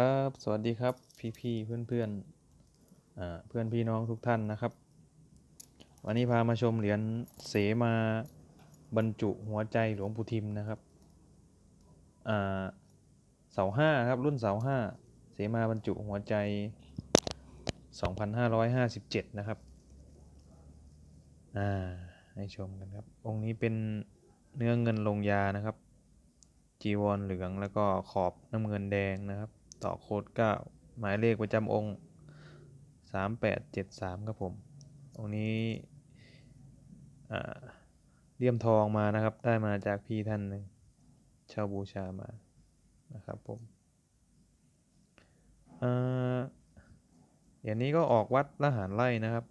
ครับสวัสดีครับพี่พี่เพื่อนเพื่อนเพื่อนพี่น้องทุกท่านนะครับ วันนี้พามาชมเหรียญเสมาบรรจุหัวใจหลวงปู่ทิมนะครับเสาห้าครับรุ่นเสาห้าเสมาบรรจุหัวใจ 2557 นะครับอ่าให้ชมกันครับ องค์นี้เป็นเนื้อเงินลงยานะครับ จีวรเหลืองแล้วก็ขอบน้ำเงินแดงนะครับ ต่อโค้ดเก้าหมายเลขประจำองค์สามแปดเจ็ดสามครับผมองนี้เลี่ยมทองมานะครับ ได้มาจากพี่ท่านหนึ่งเช่าบูชามานะครับผมอ่าอย่างนี้ก็ออกวัดละหารไร่นะครับ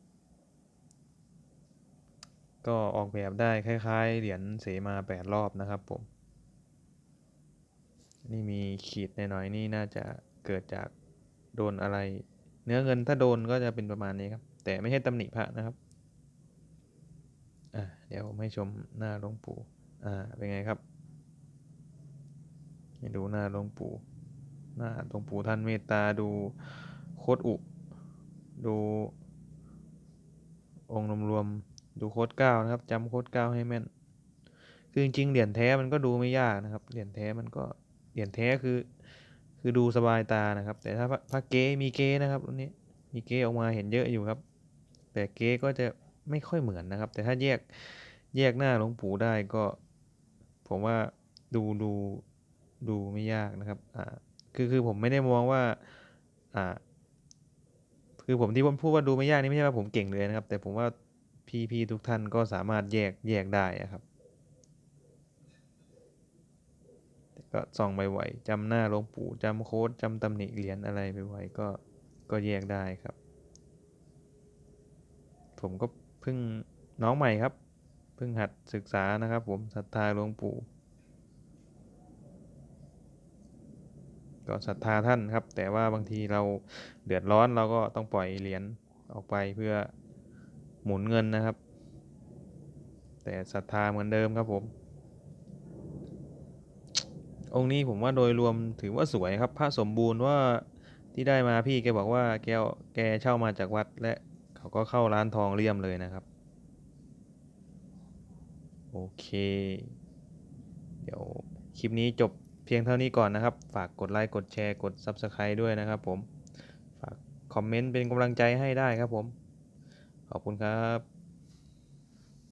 ก็ออกแบบได้คล้าย ๆ เหรียญเสมาแปดรอบนะครับผม นี่มีขีดหน่อยๆนี่น่าจะเกิดจากโดนอะไร เนื้อเงินถ้าโดนก็จะเป็นประมาณนี้ครับ แต่ไม่ใช่ตำหนิพระนะครับอ่าเดี๋ยวผมให้ชมหน้าหลวงปู่อ่าเป็นไงครับให้ดูหน้าหลวงปู่หน้าหลวงปู่ท่านเมตตาดูโคตรอุดูองค์รวมๆดูโค้ดเก้านะครับจำโค้ดเก้าให้แม่นคือจริงๆเหรียญแท้มันก็ดูไม่ยากนะครับเหรียญแท้มันก็ เหรียญแท้คือ คือดูสบายตานะครับ แต่ถ้าพระเก๊มีเก๊นะครับรุ่นนี้มีเก๊ออกมาเห็นเยอะอยู่ครับ แต่เก๊ก็จะไม่ค่อยเหมือนนะครับ แต่ถ้าแยกแยกหน้าหลวงปู่ได้ก็ ผมว่าดูดูดูไม่ยากนะครับอ่าคือคือผมไม่ได้มองว่าอ่าคือผมที่ผมพูดว่าดูไม่ยากนี่ไม่ใช่ว่าผมเก่งเลยนะครับ แต่ผมว่าพี่พี่ทุกท่านก็สามารถแยกแยกได้ครับ ก็ส่องไวๆจำหน้าหลวงปู่จำโค้ดจำตำหนิเหรียญอะไรไวๆก็ก็แยกได้ครับ ผมก็เพิ่งน้องใหม่ครับเพิ่งหัดศึกษานะครับ ผมศรัทธาหลวงปู่ก็ศรัทธาท่านครับ แต่ว่าบางทีเราเดือดร้อนเราก็ต้องปล่อยเหรียญออกไปเพื่อหมุนเงินนะครับ แต่ศรัทธาเหมือนเดิมครับผม องค์นี้ผมว่าโดยรวมถือว่าสวยครับพระสมบูรณ์ว่าที่ได้มาพี่แกบอกว่าแกแกเช่ามาจากวัดและเขาก็เข้าร้านทองเลี่ยมเลยนะครับ โอเค เดี๋ยวคลิปนี้จบเพียงเท่านี้ก่อนนะครับ ฝากกดไลค์กดแชร์กด Subscribe ด้วยนะครับผม ฝากคอมเมนต์เป็นกำลังใจให้ได้ครับผม ขอบคุณครับ